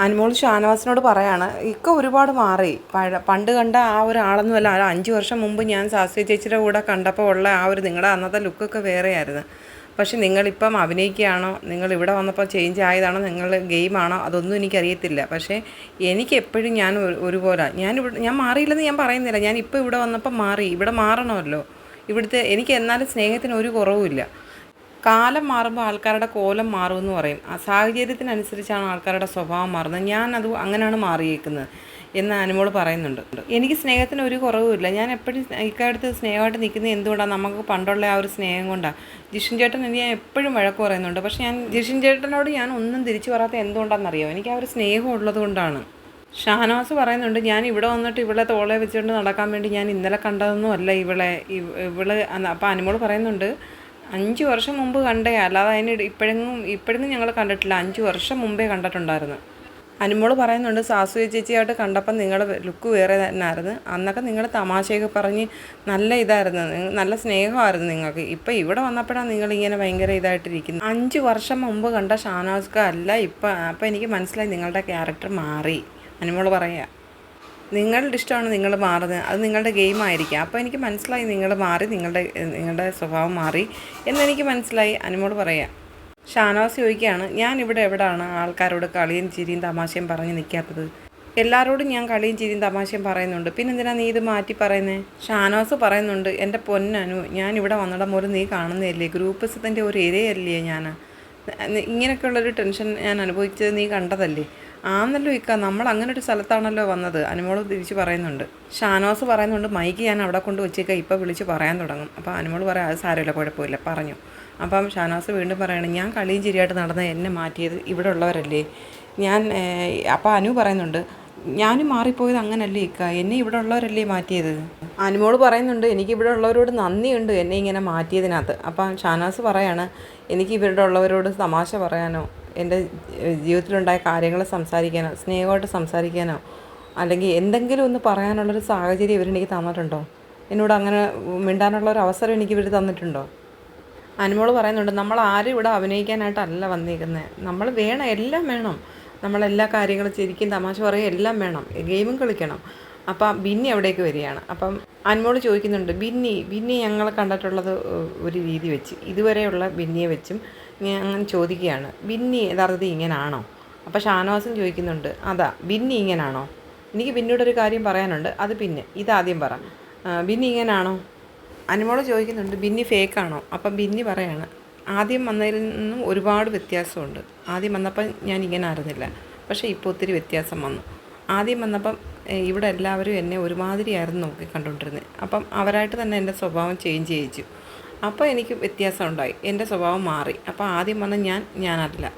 അനുമോൾ ഷാനവാസിനോട് പറയാണ് ഇക്ക ഒരുപാട് മാറി. പണ്ട് കണ്ട ആ ഒരാളൊന്നുമല്ല ആ അഞ്ച് വർഷം മുമ്പ് ഞാൻ സാസ്വി ചേച്ചിയുടെ കൂടെ കണ്ടപ്പോൾ ഉള്ള ആ ഒരു നിങ്ങളുടെ അന്നത്തെ ലുക്കൊക്കെ വേറെയായിരുന്നു. പക്ഷെ നിങ്ങളിപ്പം അഭിനയിക്കുകയാണോ? നിങ്ങൾ ഇവിടെ വന്നപ്പോൾ ചേഞ്ച് ആയതാണോ? നിങ്ങൾ ഗെയിമാണോ അതൊന്നും എനിക്കറിയത്തില്ല. പക്ഷേ എനിക്ക് എപ്പോഴും ഞാൻ ഒരു- ഒരുപോലെ. ഞാൻ ഇവിടെ ഞാൻ മാറിയില്ലെന്ന് ഞാൻ പറയുന്നില്ല. ഞാൻ ഇപ്പോൾ ഇവിടെ വന്നപ്പോൾ മാറി. ഇവിടെ മാറണമല്ലോ. ഇവിടുത്തെ എനിക്ക് എന്നാലും സ്നേഹത്തിന് ഒരു കുറവുമില്ല. കാലം മാറുമ്പോൾ ആൾക്കാരുടെ കോലം മാറുമെന്ന് പറയും. ആ സാഹചര്യത്തിനനുസരിച്ചാണ് ആൾക്കാരുടെ സ്വഭാവം മാറുന്നത്. ഞാൻ ഞാനത് അങ്ങനെയാണ് മാറിയേക്കുന്നത് എന്ന് അനുമോൾ പറയുന്നുണ്ട്. എനിക്ക് സ്നേഹത്തിന് ഒരു കുറവുമില്ല ഞാൻ എപ്പോഴും ഇക്കാലത്ത് സ്നേഹമായിട്ട് നിൽക്കുന്നത് എന്തുകൊണ്ടാണ് നമുക്ക് പണ്ടുള്ള ആ ഒരു സ്നേഹം കൊണ്ടാണ് ജിഷിൻ ചേട്ടൻ എനിക്ക് ഞാൻ എപ്പോഴും വഴക്ക് പറയുന്നുണ്ട്. പക്ഷേ ഞാൻ ജിഷിൻ ചേട്ടനോട് ഞാൻ ഒന്നും തിരിച്ചു പറയാത്ത എന്തുകൊണ്ടാണെന്നറിയോ? എനിക്ക് ആ ഒരു സ്നേഹം ഉള്ളത് കൊണ്ടാണ്. ഷാനവാസ് പറയുന്നുണ്ട് ഞാൻ ഇവിടെ വന്നിട്ട് ഇവളെ തോളെ വെച്ചുകൊണ്ട് നടക്കാൻ വേണ്ടി ഞാൻ ഇന്നലെ കണ്ടതൊന്നും അല്ല ഇവളെ ഇവ- ഇവൾ അപ്പോൾ അനുമോൾ പറയുന്നുണ്ട് അഞ്ച് വർഷം മുമ്പ് കണ്ടേ. അല്ലാതെ അതിന് ഇപ്പോഴെങ്ങും ഇപ്പോഴെങ്ങും ഞങ്ങൾ കണ്ടിട്ടില്ല. അഞ്ച് വർഷം മുമ്പേ കണ്ടിട്ടുണ്ടായിരുന്നു. അനുമോൾ പറയുന്നുണ്ട് സാസു ചേച്ചിയായിട്ട് കണ്ടപ്പം നിങ്ങളുടെ ലുക്ക് വേറെ തന്നെയായിരുന്നു അന്നൊക്കെ നിങ്ങൾ തമാശയൊക്കെ പറഞ്ഞ് നല്ല ഇതായിരുന്നു. നല്ല സ്നേഹമായിരുന്നു നിങ്ങൾക്ക്. ഇപ്പം ഇവിടെ വന്നപ്പോഴാണ് നിങ്ങൾ ഇങ്ങനെ ഭയങ്കര ഇതായിട്ടിരിക്കുന്നത്. അഞ്ച് വർഷം മുമ്പ് കണ്ട ഷാനാസ്ക അല്ല ഇപ്പം അപ്പം എനിക്ക് മനസ്സിലായി നിങ്ങളുടെ ക്യാരക്ടർ മാറി. അനുമോൾ പറയുക നിങ്ങളുടെ ഇഷ്ടമാണ് നിങ്ങൾ മാറുന്നത്. അത് നിങ്ങളുടെ ഗെയിം ആയിരിക്കാം. അപ്പോൾ എനിക്ക് മനസ്സിലായി നിങ്ങൾ മാറി നിങ്ങളുടെ നിങ്ങളുടെ സ്വഭാവം മാറി എന്നെനിക്ക് മനസ്സിലായി. അനുമോട് പറയാം. ഷാനവാസ് ചോദിക്കുകയാണ് ഞാൻ ഇവിടെ എവിടെയാണ് ആൾക്കാരോട് കളിയും ചിരിയും തമാശയും പറഞ്ഞ് നിൽക്കാത്തത്? എല്ലാവരോടും ഞാൻ കളിയും ചിരിയും തമാശയും പറയുന്നുണ്ട്. പിന്നെ എന്തിനാ നീ ഇത് മാറ്റി പറയുന്നത് ഷാനവാസ് പറയുന്നുണ്ട് എന്റെ പൊന്നനു ഞാൻ ഇവിടെ വന്നിടം പോലും നീ കാണുന്നില്ലേ ഗ്രൂപ്പിസത്തിന്റെ ഒരു ഇരയല്ലേ ഞാൻ ഇങ്ങനെയൊക്കെയുള്ളൊരു ടെൻഷൻ ഞാൻ അനുഭവിച്ചത് നീ കണ്ടതല്ലേ? ആന്നല്ലോ ഇക്ക നമ്മൾ അങ്ങനെ ഒരു സ്ഥലത്താണല്ലോ വന്നത് അനുമോൾ തിരിച്ച് പറയുന്നുണ്ട്. ഷാനോസ് പറയുന്നുണ്ട് മൈക്ക് ഞാൻ അവിടെ കൊണ്ട് വെച്ചേക്ക ഇപ്പോൾ വിളിച്ച് പറയാൻ തുടങ്ങും. അപ്പോൾ അനുമോൾ പറയാം അത് സാരമില്ല കുഴപ്പമില്ല പറഞ്ഞു. അപ്പം ഷാനോസ് വീണ്ടും പറയണം ഞാൻ കളിയും ചിരിയായിട്ട് നടന്ന എന്നെ മാറ്റിയത് ഇവിടെ ഉള്ളവരല്ലേ? ഞാൻ അപ്പോൾ അനു പറയുന്നുണ്ട് ഞാനും മാറിപ്പോയത് അങ്ങനല്ലേ ഇക്ക? എന്നെ ഇവിടെ ഉള്ളവരല്ലേ മാറ്റിയത്? അനുമോൾ പറയുന്നുണ്ട് എനിക്ക് ഇവിടെ ഉള്ളവരോട് നന്ദിയുണ്ട് എന്നെ ഇങ്ങനെ മാറ്റിയതിനകത്ത്. അപ്പം ഷാനാസ് പറയാണ് എനിക്ക് ഇവരുടെ ഉള്ളവരോട് തമാശ പറയാനോ? എന്റെ ജീവിതത്തിലുണ്ടായ കാര്യങ്ങൾ സംസാരിക്കാനോ? സ്നേഹമായിട്ട് സംസാരിക്കാനോ? അല്ലെങ്കിൽ എന്തെങ്കിലും ഒന്ന് പറയാനുള്ളൊരു സാഹചര്യം ഇവരെനിക്ക് തന്നിട്ടുണ്ടോ? എന്നോട് അങ്ങനെ മിണ്ടാനുള്ള ഒരു അവസരം എനിക്ക് ഇവർ തന്നിട്ടുണ്ടോ? അനുമോൾ പറയുന്നുണ്ട് നമ്മൾ ആരും ഇവിടെ അഭിനയിക്കാനായിട്ടല്ല വന്നിരിക്കുന്നത് നമ്മൾ വേണം എല്ലാം വേണം. നമ്മളെല്ലാ കാര്യങ്ങളും ചിരിക്കും തമാശ പറയും എല്ലാം വേണം. ഗെയിമും കളിക്കണം. അപ്പം ബിന്നി അവിടേക്ക് വരികയാണ്. അപ്പം അന്മോട് ചോദിക്കുന്നുണ്ട് ബിന്നി ബിന്നി ഞങ്ങൾ കണ്ടിട്ടുള്ളത് ഒരു രീതി വെച്ച്. ഇതുവരെയുള്ള ബിന്നിയെ വെച്ചും ഞാൻ അങ്ങനെ ചോദിക്കുകയാണ്. ബിന്നി യഥാർത്ഥത്തിൽ ഇങ്ങനാണോ? അപ്പോൾ ഷാനവാസും ചോദിക്കുന്നുണ്ട് അതാ ബിന്നി ഇങ്ങനാണോ? എനിക്ക് ബിന്നിയോടൊരു കാര്യം പറയാനുണ്ട് അത് പിന്നെ ഇതാദ്യം പറ. ബിന്നി ഇങ്ങനാണോ? അനുമോൾ ചോദിക്കുന്നുണ്ട് ബിന്നി ഫേക്കാണോ? അപ്പം ബിന്നി പറയാണ് ആദ്യം വന്നതിൽ നിന്നും ഒരുപാട് വ്യത്യാസമുണ്ട്. ആദ്യം വന്നപ്പം ഞാൻ ഇങ്ങനെ അറിഞ്ഞില്ല പക്ഷേ ഇപ്പോൾ ഒത്തിരി വ്യത്യാസം വന്നു. ആദ്യം വന്നപ്പം ഇവിടെ എല്ലാവരും എന്നെ ഒരുമാതിരിയായിരുന്നു നോക്കി കണ്ടുകൊണ്ടിരുന്നത് അപ്പം അവരായിട്ട് തന്നെ എന്റെ സ്വഭാവം ചേഞ്ച് ചെയ്യിച്ചു. അപ്പോൾ എനിക്ക് വ്യത്യാസം ഉണ്ടായി. എന്റെ സ്വഭാവം മാറി. അപ്പോൾ ആദ്യം വന്ന ഞാൻ ഞാനല്ല